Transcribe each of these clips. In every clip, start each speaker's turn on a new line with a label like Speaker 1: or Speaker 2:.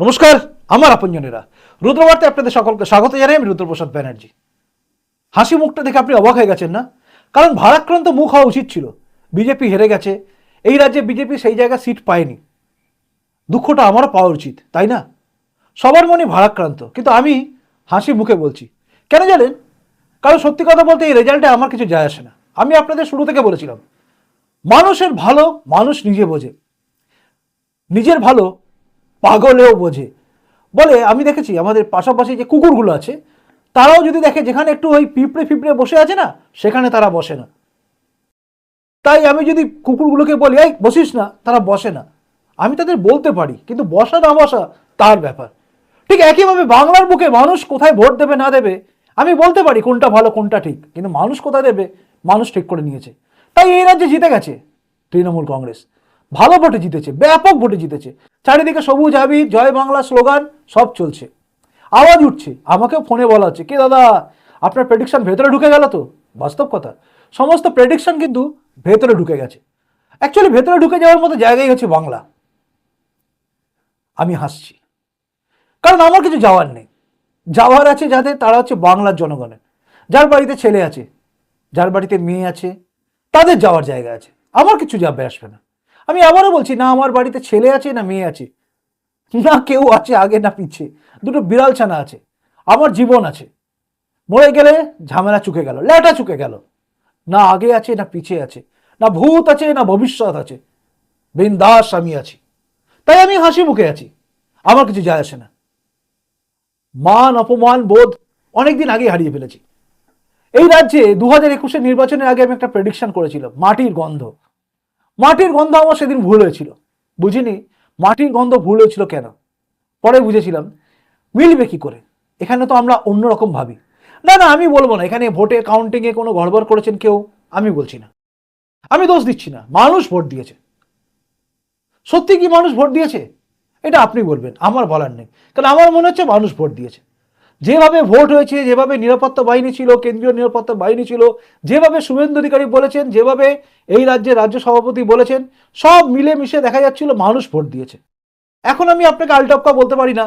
Speaker 1: নমস্কার, আমার আপনজনেরা। রুদ্রবার্তে আপনাদের সকলকে স্বাগত জানাই আমি রুদ্রপ্রসাদ ব্যানার্জি। হাসি মুখটা দেখে আপনি অবাক হয়ে গেছেন না? কারণ ভারাক্রান্ত মুখ হওয়া উচিত ছিল। বিজেপি হেরে গেছে। এই রাজ্যে বিজেপি সেই জায়গায় সিট পায়নি। দুঃখটা আমারও পাওয়া উচিত, তাই না? সবার মনে ভারাক্রান্ত। কিন্তু আমি হাসি মুখে বলছি। কেন জানেন? কারণ সত্যি কথা বলতে এই রেজাল্টে আমার কিছু যায় আসে না। আমি আপনাদের শুরু থেকে বলেছিলাম, মানুষের ভালো মানুষ নিজে বোঝে। নিজের ভালো পাগলেও বোঝে। বলে, আমি দেখেছি আমাদের পাশাপাশি যে কুকুরগুলো আছে, তারাও যদি দেখে যেখানে একটু ওই পিঁপড়ে পিঁপড়ে বসে আছে না, সেখানে তারা বসে না। তাই আমি যদি কুকুরগুলোকে বলি, এই, বসিস না। তারা বসে না। আমি তাদের বলতে পারি, কিন্তু বসা না বসা তার ব্যাপার। ঠিক একইভাবে বাংলার বুকে মানুষ কোথায় ভোট দেবে না দেবে, আমি বলতে পারি কোনটা ভালো, কোনটা ঠিক, কিন্তু মানুষ কোথায় দেবে, মানুষ ঠিক করে নিয়েছে। তাই এই রাজ্যে জিতে গেছে তৃণমূল কংগ্রেস। ভালো ভোটে জিতেছে, ব্যাপক ভোটে জিতেছে। চারিদিকে সবুজ হাবি জয় বাংলা স্লোগান, সব চলছে। আওয়াজ উঠছে আমাকে ফোনে বলা হচ্ছে, কে দাদা, আপনার প্রেডিকশন ভেতরে ঢুকে গেল তো? বাস্তব কথা। সমস্ত প্রেডিকশন কিন্তু ভেতরে ঢুকে গেছে। অ্যাকচুয়ালি ভেতরে ঢুকে যাওয়ার মতো জায়গাই হচ্ছে বাংলা। আমি হাসছি। কারণ আমার কিছু যাওয়ার নেই। যাওয়ার আছে যাদের, তারা হচ্ছে বাংলার জনগণের। যার বাড়িতে ছেলে আছে, যার বাড়িতে মেয়ে আছে, তাদের যাওয়ার জায়গা আছে। আমার কিছু যাবে আসবে না। আমি আবারও বলছি, না আমার বাড়িতে ছেলে আছে, না মেয়ে আছে। না কেউ আছে আগে না পিছে। দুটো বিড়াল ছানা আছে। আমার জীবন আছে। মরে গেলে ঝামেলা চুকে গেল, ল্যাটা চুকে গেল। না আগে আছে, না পিছে আছে। না ভূত আছে, না ভবিষ্যৎ আছে। বিন্দাস আমি আছি। তাই আমি হাসি মুখে আছি। আমার কিছু যায় আসে না। মান, অপমান, বোধ অনেকদিন আগে হারিয়ে ফেলেছি। এই রাজ্যে দু হাজার একুশের নির্বাচনের আগে আমি একটা প্রেডিকশন করেছিলাম, মাটির গন্ধ। মাটির গন্ধ আমার সেদিন ভুল হয়েছিল। বুঝিনি? মাটির গন্ধ ভুল হয়েছিল কেন? পরে বুঝেছিলাম। মিলবে কি করে? এখানে তো আমরা অন্যরকম ভাবি। না না, আমি বলব না। এখানে ভোটে কাউন্টিংয়ে কোনো গড়বড় করেছেন কেউ, আমি বলছি না। আমি দোষ দিচ্ছি না। মানুষ ভোট দিয়েছে। সত্যি কি মানুষ ভোট দিয়েছে? এটা আপনি বলবেন। আমার বলার নেই। কারণ আমার মনে হচ্ছে মানুষ ভোট দিয়েছে। যেভাবে ভোট হয়েছে, যেভাবে নিরাপত্তা বাহিনী ছিল, কেন্দ্রীয় নিরাপত্তা বাহিনী ছিল, যেভাবে শুভেন্দু অধিকারী বলেছেন, যেভাবে এই রাজ্যের রাজ্য সভাপতি বলেছেন, সব মিলেমিশে দেখা যাচ্ছিল মানুষ ভোট দিয়েছে। এখন আমি আপনাকে আলটপকা বলতে পারি না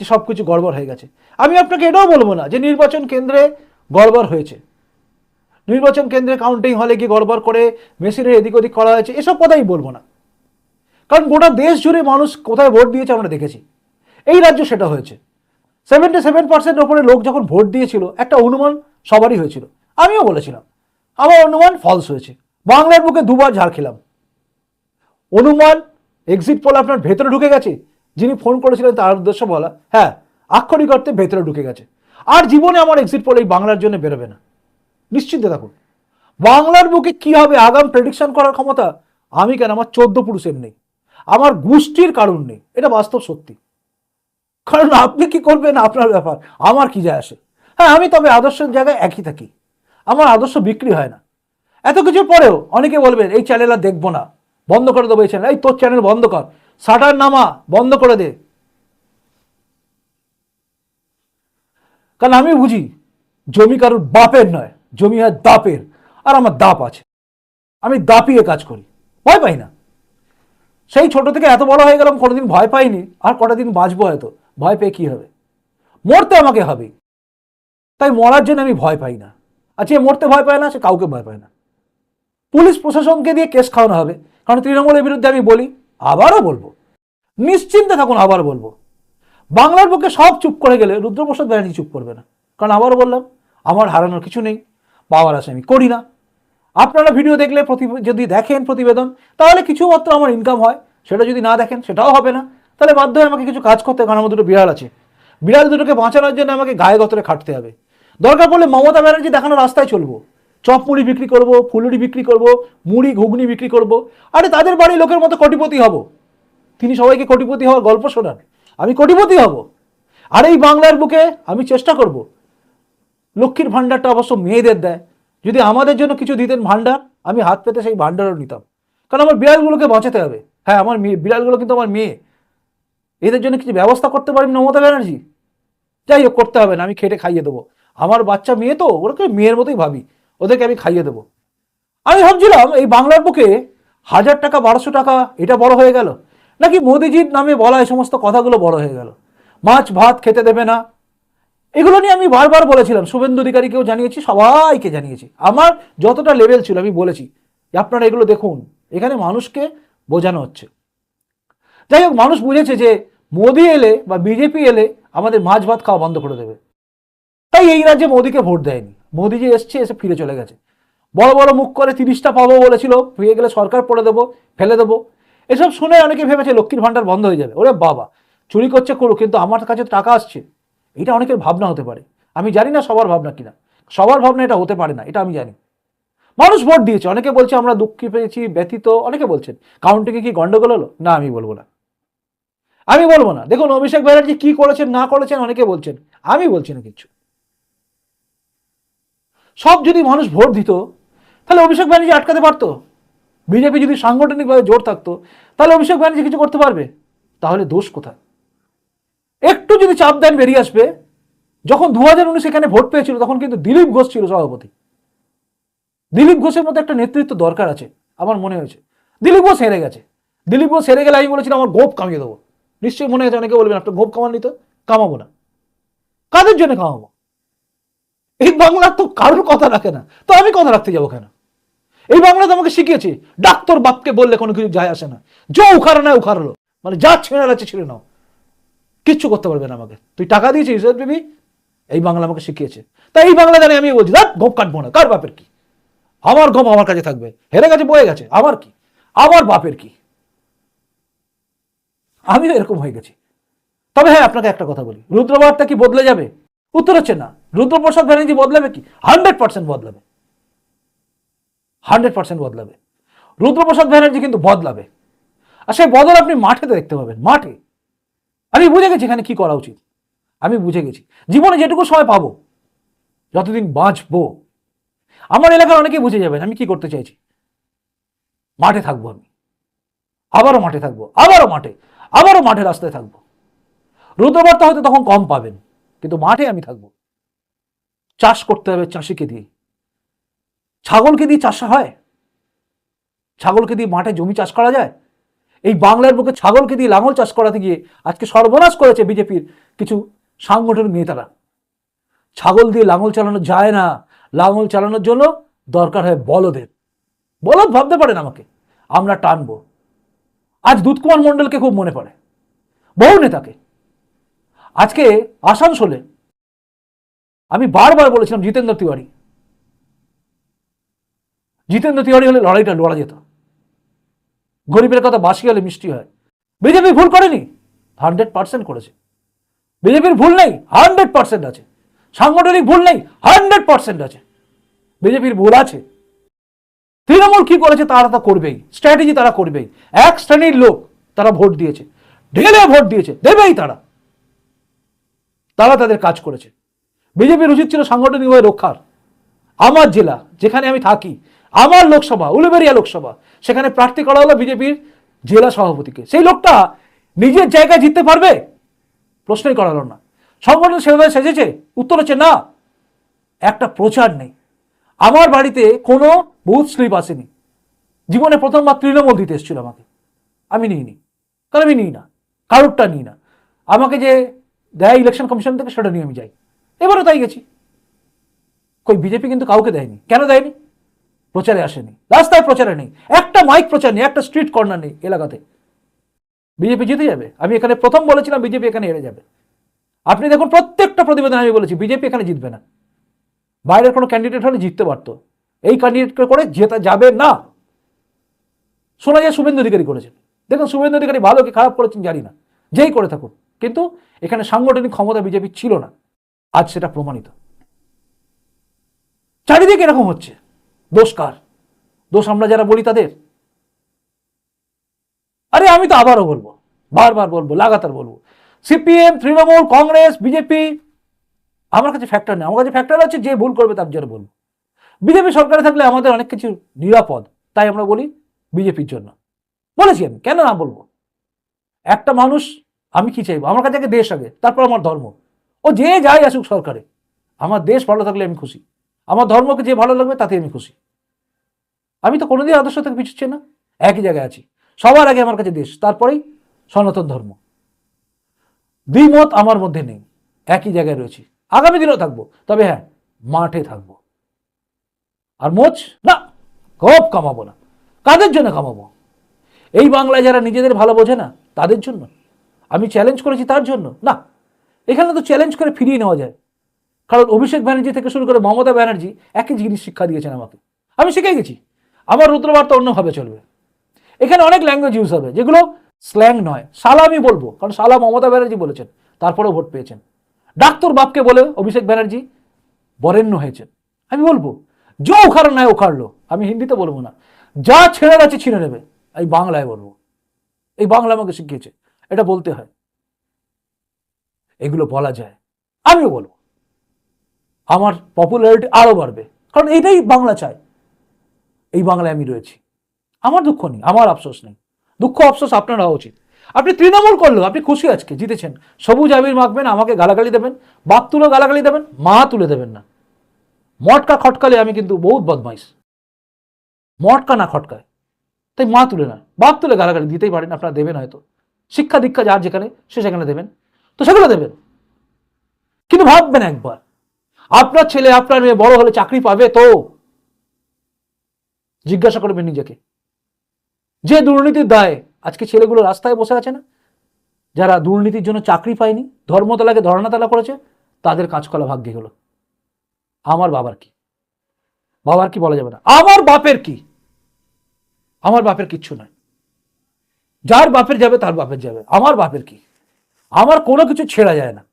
Speaker 1: যে সব কিছু গড়বড় হয়ে গেছে। আমি আপনাকে এটাও বলব না যে নির্বাচন কেন্দ্রে গড়বড় হয়েছে। নির্বাচন কেন্দ্রে কাউন্টিং হলে গিয়ে গড়বড় করে মেশিনের এদিক ওদিক করা হয়েছে, এসব কথাই বলব না। কারণ গোটা দেশ জুড়ে মানুষ কোথায় ভোট দিয়েছে আমরা দেখেছি। এই রাজ্য সেটা হয়েছে। সেভেন্টি সেভেন পার্সেন্ট ওপরে লোক যখন ভোট দিয়েছিল, একটা অনুমান সবারই হয়েছিল। আমিও বলেছিলাম। আমার অনুমান ফলস হয়েছে। বাংলার বুকে দুবার ঝাড় খেলাম। অনুমান এক্সিট পোল আপনার ভেতরে ঢুকে গেছে? যিনি ফোন করেছিলেন তার উদ্দেশ্য বলা। হ্যাঁ আক্ষরিক অর্থে ভেতরে ঢুকে গেছে। আর জীবনে আমার এক্সিট পোল এই বাংলার জন্য বেরোবে না। নিশ্চিন্তে থাকুন। বাংলার বুকে কি হবে আগাম প্রেডিকশন করার ক্ষমতা? আমি কেন? আমার চোদ্দ পুরুষের নেই। আমার গোষ্ঠীর কারণ নেই। এটা বাস্তব সত্যি। কারণ আপনি কি করবেন? আপনার ব্যাপার। আমার কি যায় আসে? হ্যাঁ আমি তবে আদর্শের জায়গায় একই থাকি। আমার আদর্শ বিক্রি হয় না। এত কিছু পরেও অনেকে বলবেন, এই চ্যানেল আর দেখব না। বন্ধ করে দেবো এই চ্যানেল এই তোর চ্যানেল বন্ধ কর। সাটার নামা বন্ধ করে দে। কারণ আমি বুঝি, জমি কারোর বাপের নয়, জমি হয় দাপের। আর আমার দাপ আছে। আমি দাপিয়ে কাজ করি। ভয় পাই না। সেই ছোট থেকে এত বড় হয়ে গেলাম, কোনোদিন ভয় পাইনি। আর কটা দিন বাঁচবো হয়তো। ভয় পেয়ে কী হবে? মরতে আমাকে হবে। তাই মরার জন্য আমি ভয় পাই না। আর যে মরতে ভয় পায় না, সে কাউকে ভয় পায় না। পুলিশ প্রশাসনকে দিয়ে কেস খাওয়ানো হবে। কারণ তৃণমূলের বিরুদ্ধে আমি বলি, আবারও বলব, নিশ্চিন্তে থাকুন, আবার বলব। বাংলার পক্ষে সব চুপ করে গেলে রুদ্রপ্রসাদ ব্যানার্জি চুপ করবে না। কারণ আবারও বললাম, আমার হারানোর কিছু নেই, পাওয়ার আছে আমি করি না। আপনারা ভিডিও দেখলে যদি দেখেন প্রতিবেদন, তাহলে কিছুমাত্র আমার ইনকাম হয়। সেটা যদি না দেখেন, সেটাও হবে না। তাহলে বাধ্য হয়ে আমাকে কিছু কাজ করতে কারণ আমার দুটো বিড়াল আছে। বিড়াল দুটোকে বাঁচানোর জন্য আমাকে গায়ে গতরে খাটতে হবে। দরকার পড়লে মমতা ব্যানার্জি দেখানো রাস্তায় চলবো। চপ মুড়ি বিক্রি করব, ফুলুরি বিক্রি করব, মুড়ি, ঘুগনি বিক্রি করব। আরে তাদের বাড়ির লোকের মতো কোটিপতি হব। তিনি সবাইকে কোটিপতি হওয়ার গল্প শোনান। আমি কোটিপতি হব। আর এই বাংলার বুকে আমি চেষ্টা করব। লক্ষ্মীর ভাণ্ডারটা অবশ্য মেয়েদের দেয়। যদি আমাদের জন্য কিছু দিতেন ভাণ্ডার, আমি হাত পেতে সেই ভাণ্ডারও নিতাম। কারণ আমার বিড়ালগুলোকে বাঁচাতে হবে। হ্যাঁ আমার মেয়ে বিড়ালগুলো কিন্তু আমার মেয়ে। এদের জন্য কিছু ব্যবস্থা করতে পারি মমতা ব্যানার্জি? যাই হোক, করতে হবে না, আমি খেটে খাইয়ে দেবো। আমার বাচ্চা মেয়ে তো, ওরকে মেয়ের মতোই ভাবি, ওদেরকে আমি খাইয়ে দেবো। আমি ভাবছিলাম, এই বাংলার বুকে হাজার টাকা, বারোশো টাকা, এটা বড় হয়ে গেল। নাকি মোদিজির নামে বলা এই সমস্ত কথাগুলো বড় হয়ে গেল? মাছ ভাত খেতে দেবে না। এগুলো নিয়ে আমি বারবার বলেছিলাম, শুভেন্দু অধিকারীকেও জানিয়েছি, সবাইকে জানিয়েছি। আমার যতটা লেভেল ছিল, আমি বলেছি। আপনারা এগুলো দেখুন, এখানে মানুষকে বোঝানো হচ্ছে। যাই হোক মানুষ বুঝেছে যে মোদি এলে বা বিজেপি এলে আমাদের মাছ ভাত খাওয়া বন্ধ করে দেবে। তাই এই রাজ্যে মোদিকে ভোট দেয়নি। মোদি যে এসছে, এসে ফিরে চলে গেছে। বড় বড় মুখ করে তিরিশটা পাবো বলেছিল, পেয়ে গেলে সরকার পড়ে দেবো, ফেলে দেবো। এসব শুনে অনেকে ভেবেছে লক্ষ্মীর ভাণ্ডার বন্ধ হয়ে যাবে। ওরে বাবা, চুরি করছে করুক, কিন্তু আমার কাছে টাকা আসছে। এটা অনেকের ভাবনা হতে পারে। আমি জানি না সবার ভাবনা কিনা। সবার ভাবনা এটা হতে পারে না, এটা আমি জানি। মানুষ ভোট দিয়েছে। অনেকে বলছে, আমরা দুঃখী পেয়েছি, ব্যথিত। অনেকে বলছেন, কাউন্টিংয়ে কি গন্ডগোল হলো? না, আমি বলব না। আমি বলব না। দেখুন, অভিষেক ব্যানার্জি কি করেছেন, না করেছেন, অনেকে বলছেন। আমি বলছি না কিছু। সব যদি মানুষ ভোট দিত, তাহলে অভিষেক ব্যানার্জি আটকাতে পারতো। বিজেপি যদি সাংগঠনিকভাবে জোর থাকতো, তাহলে অভিষেক ব্যানার্জি কিছু করতে পারবে। তাহলে দোষ কোথায়? একটু যদি চাপ দেন বেরিয়ে আসবে, যখন দু হাজার উনিশ এখানে ভোট পেয়েছিল, তখন কিন্তু দিলীপ ঘোষ ছিল সভাপতি। দিলীপ ঘোষের মতো একটা নেতৃত্ব দরকার আছে, আমার মনে হয়েছে। দিলীপ ঘোষ হেরে গেছে। দিলীপ ঘোষ হেরে গেলে আমি বলেছিলাম, আমার গোপ কামিয়ে দেবো। নিশ্চয়ই মনে হয়েছে অনেকে বলবেন, আপনার গোপ কামাননি তো? কামাবো না। কাদের জন্য কামাবো? এই বাংলার তো কারোর কথা রাখে না। তো আমি কথা রাখতে যাব কেন? এই বাংলা তো আমাকে শিখিয়েছি, ডাক্তার বাপকে বললে কোনো কিছু যায় আসে না। যা উখাড়ো না উখাড়লো মানে যা ছেড়ে আছে ছেড়ে নাও। কিচ্ছু করতে পারবে না আমাকে। তুই টাকা দিয়েছিস বিবি এই বাংলা আমাকে শিখিয়েছে। তাই এই বাংলা জানি আমি বলছি দেখ গোপ কাটবো না। কার বাপের কি? আমার গম আমার কাছে থাকবে। হেরে গেছে, বয়ে গেছে। আমার কি? আমার বাপের কি? আমিও এরকম হয়ে গেছি। তবে হ্যাঁ আপনাকে একটা কথা বলি। রুদ্রবার্তা কি বদলে যাবে? উত্তর হচ্ছে না। রুদ্রপ্রসাদ ব্যানার্জি বদলাবে কি? হান্ড্রেড পার্সেন্ট বদলাবে। হান্ড্রেড পার্সেন্ট বদলাবে। রুদ্রপ্রসাদ ব্যানার্জি কিন্তু বদলাবে। আর সেই বদল আপনি মাঠেতে দেখতে পাবেন, মাঠে। আমি বুঝে গেছি এখানে কি করা উচিত। আমি বুঝে গেছি। জীবনে যেটুকু সময় পাবো, যতদিন বাঁচবো। আমার এলাকার অনেকেই বুঝে যাবেন, আমি কি করতে চাইছি। মাঠে থাকব আমি। আবারও মাঠে থাকব, আবারও মাঠে। আবারও মাঠে রাস্তায় থাকব। রুদ্রবার্তা হয়তো তখন কম পাবেন, কিন্তু মাঠে আমি থাকব। চাষ করতে হবে চাষিকে দিয়ে। ছাগলকে দিয়ে চাষ হয়? ছাগলকে দিয়ে মাঠে জমি চাষ করা যায়? এই বাংলার বুকে ছাগলকে দিয়ে লাঙল চাষ করাতে গিয়ে আজকে সর্বনাশ করেছে বিজেপির কিছু সাংগঠনিক নেতারা। ছাগল দিয়ে লাঙল চালানো যায় না। লাঙল চালানোর জন্য দরকার হয় বলদের। বলদ ভাবতে পারেন আমাকে। আমরা টানবো। আজ দুধকুমার মণ্ডলকে খুব মনে পড়ে। বহু নেতাকে। আজকে আসানসোলে আমি বারবার বলেছিলাম জিতেন্দ্র তিওয়ারি। জিতেন্দ্র তিওয়ারি হলে লড়াইটা লড়া যেত। গরিবের কথা বাসি হলে মিষ্টি হয়। বিজেপি ভুল করেনি। হান্ড্রেড পার্সেন্ট করেছে। বিজেপির ভুল নেই, হান্ড্রেড পার্সেন্ট আছে। সাংগঠনিক ভুল নেই, হান্ড্রেড পার্সেন্ট আছে। বিজেপির ভুল আছে। তৃণমূল কি করেছে তারা তা করবেই স্ট্র্যাটেজি তারা করবেই। এক শ্রেণির লোক তারা ভোট দিয়েছে, ঢেলে ভোট দিয়েছে, দেবেই তারা। তারা তাদের কাজ করেছে। বিজেপির উচিত ছিল সাংগঠনিকভাবে রক্ষার। আমার জেলা, যেখানে আমি থাকি, আমার লোকসভা উলুবেরিয়া লোকসভা, সেখানে প্রার্থী করা হলো বিজেপির জেলা সভাপতিকে। সেই লোকটা নিজের জায়গায় জিততে পারবে? প্রশ্নই করা হলো না। সংগঠন সেভাবে সেজেছে? উত্তর হচ্ছে না। একটা প্রচার নেই। আমার বাড়িতে কোনো বুথ স্লিপ আসেনি। জীবনে প্রথমবার তৃণমূল দিতে এসেছিল আমাকে। আমি নিইনি। কারণ আমি নিই না। কারোরটা নিই না। আমাকে যে দেয় ইলেকশন কমিশন থেকে সেটা নিয়ে আমি যাই। এবারও তাই গেছি। কই বিজেপি কিন্তু কাউকে দেয়নি। কেন দেয়নি? প্রচারে আসেনি। রাস্তায় প্রচারে নেই। একটা মাইক প্রচার নেই, একটা স্ট্রিট কর্নার নেই এলাকাতে। বিজেপি জিতে যাবে? আমি এখানে প্রথম বলেছিলাম বিজেপি এখানে হেরে যাবে। আপনি দেখুন, প্রত্যেকটা প্রতিবেদন আমি বলেছি বিজেপি এখানে জিতবে না। বাইরের কোনো ক্যান্ডিডেট হলে জিততে পারতো। এই ক্যান্ডিডেটকে করে জেতা যাবে না। শোনা যায় শুভেন্দু অধিকারী করেছেন। দেখুন, শুভেন্দু অধিকারী ভালো কি খারাপ করেছেন জানি না। যেই করে থাকুন। কিন্তু এখানে সাংগঠনিক ক্ষমতা বিজেপি ছিল না। আজ সেটা প্রমাণিত। চারিদিকে এরকম হচ্ছে। দোষ কার? দোষ আমরা যারা বলি তাদের। আরে আমি তো আবারও বলব। বারবার বলব, লাগাতার বলব। সিপিএম, তৃণমূল, কংগ্রেস, বিজেপি আমার কাছে ফ্যাক্টর নেই। আমার কাছে ফ্যাক্টর আছে যে ভুল করবে তার জন্য বলব বিজেপি সরকারে থাকলে আমাদের অনেক কিছু নিরাপদ। তাই আমরা বলি বিজেপির জন্য। বলেছি আমি, কেন না বলব? একটা মানুষ, আমি কি চাইব? আমার কাছে আগে দেশ আগে, তারপর আমার ধর্ম। ও যে যাই আসুক সরকারে, আমার দেশ ভালো থাকলে আমি খুশি। আমার ধর্মকে যে ভালো লাগবে তাতে আমি খুশি। আমি তো কোনোদিন আদর্শ থেকে পিছুচ্ছি না। একই জায়গায় আছি। সবার আগে আমার কাছে দেশ, তারপরেই সনাতন ধর্ম। দ্বিমত আমার মধ্যে নেই। একই জায়গায় রয়েছি। আগামী দিনেও থাকব। তবে হ্যাঁ মাঠে থাকব। আর মোচ না খুব কামাবো না। কাদের জন্য কামাবো? এই বাংলায় যারা নিজেদের ভালো বোঝে না, তাদের জন্য। আমি চ্যালেঞ্জ করেছি তার জন্য। না, এখানে তো চ্যালেঞ্জ করে ফিরিয়ে নেওয়া যায়। কারণ অভিষেক ব্যানার্জি থেকে শুরু করে মমতা ব্যানার্জি একই জিনিস শিক্ষা দিয়েছেন আমাকে। আমি শিখে গেছি। আমার রুদ্রবার্তা অন্যভাবে চলবে। এখানে অনেক ল্যাঙ্গুয়েজ ইউজ হবে, যেগুলো স্ল্যাং নয়। সালা আমি বলব, কারণ সালা মমতা ব্যানার্জি বলেছেন। তারপরেও ভোট পেয়েছেন। ডাক্তার বাপকে বলে, অভিষেক ব্যানার্জি, বরেণ্য হয়েছেন। আমি বলব, যা উখাড় নাই উখাড়লো, আমি হিন্দিতে বলব না। যা ছেড়ে গেছে ছিঁড়ে নেবে এই বাংলায় বলব। এই বাংলা আমাকে শিখিয়েছে, এটা বলতে হয়। এগুলো বলা যায়, আমিও বলব। আমার পপুলারিটি আরও বাড়বে, কারণ এটাই বাংলা চায় এই বাংলায় আমি রয়েছি। আমার দুঃখ নেই, আমার আফসোস নেই। দুঃখ, আফসোস আপনারা উচিত। আপনি তৃণমূল করল, আপনি খুশি আজকে, জিতেছেন। সবুজ আবির মাখবেন, আমাকে গালাগালি দেবেন বাপ তুলে গালাগালি দেবেন, মা তুলে দেবেন না। মটকা খটকালে আমি কিন্তু বহুত বদমাইশ। মটকা না খটকায়, তাই মা তুলে না। বাপ তুলে গালাগালি দিতেই পারেন, আপনারা দেবেন হয়তো। শিক্ষা দীক্ষা যার যেখানে, সে সেখানে দেবেন। তো সেগুলো দেবেন। কিন্তু ভাববেন একবার, আপনার ছেলে, আপনার মেয়ে বড় হলে চাকরি পাবে তো? জিজ্ঞাসা করবেন নিজেকে। যে দুর্নীতির দায়ে আজকে ছেলেগুলো রাস্তায় বসে আছে না? যারা দুর্নীতির জন্য চাকরি পায়নি, ধর্মতলাকে ধর্ণাতলা করেছে, তাদের কাজকলা ভাগ্যে হলো। আমার বাবার কি? বাবার কি বলা যাবে না? আমার বাপের কি? আমার বাপের কিচ্ছু নয়। যার বাপের যাবে, তার বাপের যাবে। আমার বাপের কি? আমার কোনো কিছু ছেড়া যায় না।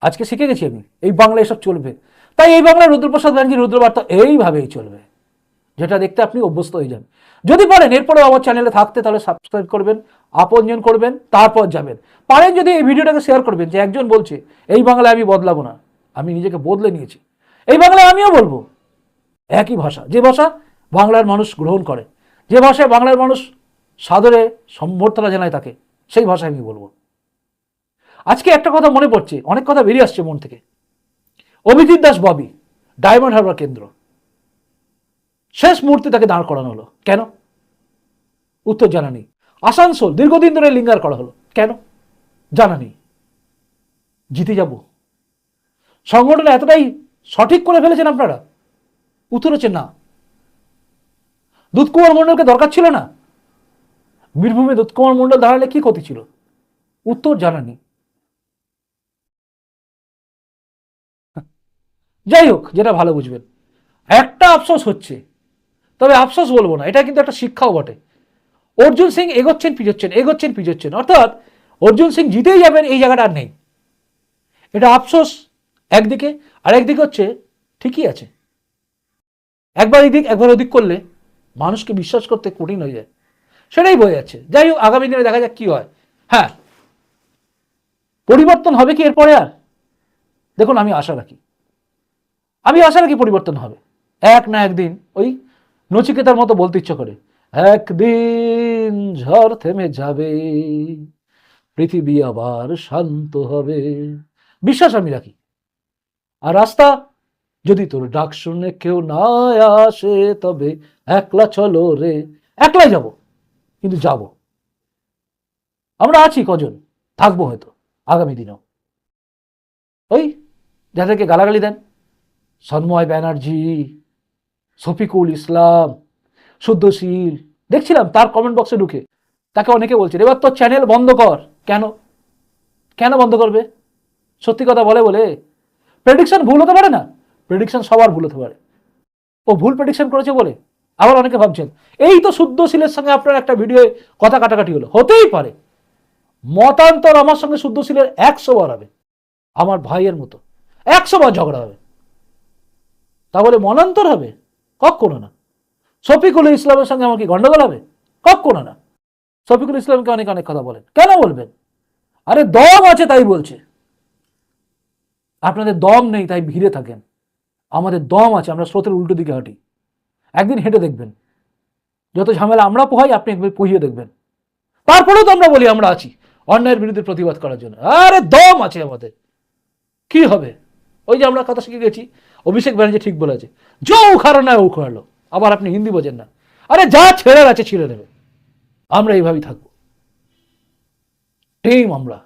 Speaker 1: আজকে শিখে গেছি আমি, এই বাংলা এসব চলবে। তাই এই বাংলায় রুদ্রপ্রসাদ ব্যানার্জি রুদ্রবার্তা এইভাবেই চলবে। যেটা দেখতে আপনি অভ্যস্ত হয়ে যান। যদি পারেন এরপরেও আমার চ্যানেলে থাকতে তাহলে সাবস্ক্রাইব করবেন, আপনজন করবেন, তারপর যাবেন। পারেন যদি এই ভিডিওটাকে শেয়ার করবেন যে একজন বলছে, এই বাংলায় আমি বদলাবো না, আমি নিজেকে বদলে নিয়েছি। এই বাংলায় আমিও বলব। একই ভাষা, যে ভাষা বাংলার মানুষ গ্রহণ করে, যে ভাষায় বাংলার মানুষ সাদরে সম্বর্ধনা জানায় তাকে, সেই ভাষায় আমি বলব। আজকে একটা কথা মনে পড়ছে, অনেক কথা বেরিয়ে আসছে মন থেকে। অভিজিৎ দাস ববি, ডায়মন্ড হারবার কেন্দ্র। শেষ মুহূর্তে তাকে দাঁড় করানো হলো। কেন? উত্তর জানা নেই। আসানসোল দীর্ঘদিন ধরে লিঙ্গার করা হলো। কেন? জানা নেই। জিতে যাব। সংগঠন এতটাই সঠিক করে ফেলেছেন আপনারা? উত্তর হচ্ছে না। দুধকুমার মণ্ডলকে দরকার ছিল না? বীরভূমে দুধকুমার মণ্ডল দাঁড়ালে কি ক্ষতি ছিল? উত্তর জানা নেই। যাই হোক, যেটা ভালো বুঝবেন। একটা আফসোস হচ্ছে তবে আফসোস বলব না, এটা কিন্তু একটা শিক্ষাও বটে। অর্জুন সিং এগোচ্ছেন পিছোচ্ছেন এগোচ্ছেন পিছোচ্ছেন অর্থাৎ অর্জুন সিং জিতেই যাবেন, এই জায়গাটা আর নেই। এটা আফসোস একদিকে, আর একদিকে হচ্ছে ঠিকই আছে। একবার এদিক, একবার ওদিক করলে মানুষকে বিশ্বাস করতে কঠিন হয়ে যায়। সেটাই বোঝা যাচ্ছে। যাই হোক, আগামী দিনে দেখা যাক কি হয়। হ্যাঁ পরিবর্তন হবে কি এরপরে আর? দেখুন, আমি আশা রাখি। আমি আশা রাখি পরিবর্তন হবে। এক না একদিন, ওই নচিকেতার মতো বলতে ইচ্ছে করে, একদিন ঝড় থেমে যাবে, পৃথিবী আবার শান্ত হবে। বিশ্বাস আমি রাখি। আর রাস্তা যদি তোর ডাক শুনে কেউ না আসে, তবে একলা চলো রে, একলাই যাব, কিন্তু যাব। আমরা আছি কজন? থাকব হয়তো আগামী দিনেও। ওই, যাদেরকে গালাগালি দেন, সন্ময় ব্যানার্জি শফিকুল ইসলাম, শুদ্ধশীল। দেখছিলাম তার কমেন্ট বক্সে ঢুকে। তাকে অনেকে বলছেন এবার তোর চ্যানেল বন্ধ কর। কেন? কেন বন্ধ করবে? সত্যি কথা বলে বলে? প্রেডিকশন ভুল হতে পারে না? প্রেডিকশন সবার ভুল হতে পারে। ও ভুল প্রেডিকশন করেছে বলে? আবার অনেকে ভাবছেন, এই তো শুদ্ধশীলের সঙ্গে আপনার একটা ভিডিও কথা কাটাকাটি হলো। হতেই পারে। মতান্তর আমার সঙ্গে শুদ্ধশীলের একশো বার হবে। আমার ভাইয়ের মতো। একশো বার ঝগড়া হবে। তাহলে মনান্তর হবে? কখনো না। শফিকুল ইসলামের সঙ্গে আমার কি গন্ডগোল হবে? কখনো না। শফিকুল ইসলামকে অনেক অনেক কথা বলেন। কেন বলবেন? আরে দম আছে তাই বলছে। আপনাদের দম নেই তাই ভিড়ে থাকেন। আমাদের দম আছে, আমরা স্রোতের উল্টো দিকে হাঁটি। একদিন হেঁটে দেখবেন। যত ঝামেলা আমরা পোহাই, আপনি একবার পুহিয়ে দেখবেন। তারপরেও তো আমরা বলি আমরা আছি। অন্যায়ের বিরুদ্ধে প্রতিবাদ করার জন্য। আরে দম আছে আমাদের। কি হবে? ওই যে আমরা কথা শিখে গেছি, অভিষেক ব্যানার্জি ঠিক বলেছে যো উখাড়ো না উখাড়লো, আবার আপনি হিন্দি বোঝেন না। আরে যা ছেড়ে আছে ছিঁড়ে নেবে আমরা এইভাবেই থাকব। টিম আমরা।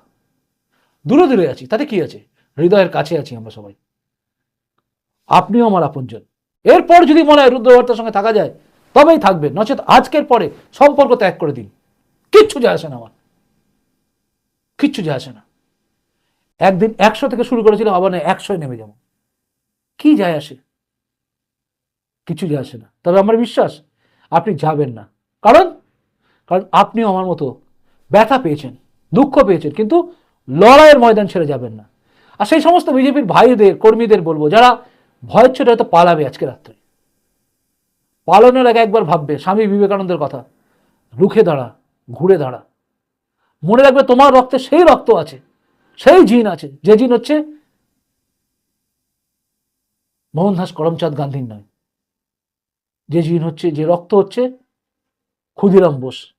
Speaker 1: দূরে দূরে আছি, তাতে কি আছে? হৃদয়ের কাছে আছি আমরা সবাই। আপনিও আমার আপনজন। এরপর যদি মনে হয় রুদ্রবার্তার সঙ্গে থাকা যায়, তবেই থাকবে। নচেত আজকের পরে সম্পর্ক ত্যাগ করে দিন। কিচ্ছু যায় আসে না আমার। কিচ্ছু যায় আসে না। একদিন একশো থেকে শুরু করেছিল, আবার না একশোয় নেমে যাব। কি যায় আসে? কিছু যায় আসে না। তবে আমার বিশ্বাস, আপনি যাবেন না। কারণ? কারণ আপনিও আমার মতো ব্যথা পেয়েছেন, দুঃখ পেয়েছেন, কিন্তু লড়াইয়ের ময়দান ছেড়ে যাবেন না। আর সেই সমস্ত বিজেপির ভাইদের, কর্মীদের বলব, যারা ভয়ের ছোটে হয়তো পালাবে আজকে রাত্রে। পালানোর আগে একবার ভাববে, স্বামী বিবেকানন্দের কথা, রুখে দাঁড়া, ঘুরে দাঁড়া। মনে রাখবে তোমার রক্তে সেই রক্ত আছে। সেই জিন আছে। যে জিন হচ্ছে মোহনদাস করমচাঁদ গান্ধীর নয়। যে জিন হচ্ছে, যে রক্ত হচ্ছে ক্ষুদিরাম বোস।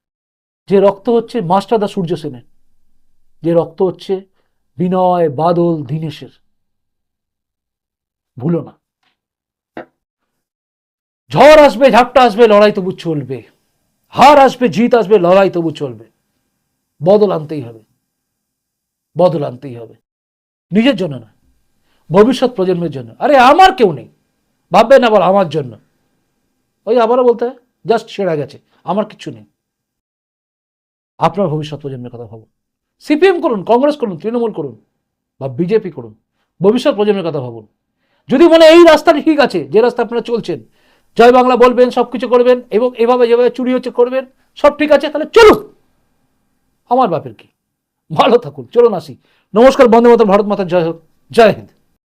Speaker 1: যে রক্ত হচ্ছে মাস্টারদা সূর্য সেনের। যে রক্ত হচ্ছে বিনয় বাদল দীনেশের। ভুলো না। ঝড় আসবে, ঝাপটা আসবে, লড়াই তবু চলবে। হার আসবে, জিত আসবে, লড়াই তবু চলবে। বদল আনতেই হবে। বদল আনতেই হবে। নিজের জন্য না ভবিষ্যৎ প্রজন্মের জন্য। আরে আমার কেউ নেই ভাববেন আবার আমার জন্য। ওই আবারও বলতে জাস্ট সেরা গেছে, আমার কিচ্ছু নেই। আপনার ভবিষ্যৎ প্রজন্মের কথা ভাবুন। সিপিএম করুন, কংগ্রেস করুন, তৃণমূল করুন বা বিজেপি করুন, ভবিষ্যৎ প্রজন্মের কথা ভাবুন। যদি মনে এই রাস্তাটা ঠিক আছে, যে রাস্তা আপনারা চলছেন, জয় বাংলা বলবেন, সব কিছু করবেন এবং এভাবে যেভাবে চুরি হচ্ছে করবেন, সব ঠিক আছে, তাহলে চলুন। আমার বাপের কি? ভালো থাকুন চলুন আসি। নমস্কার বন্দে মাতা ভারত মাতা জয় হোক জয় হিন্দ।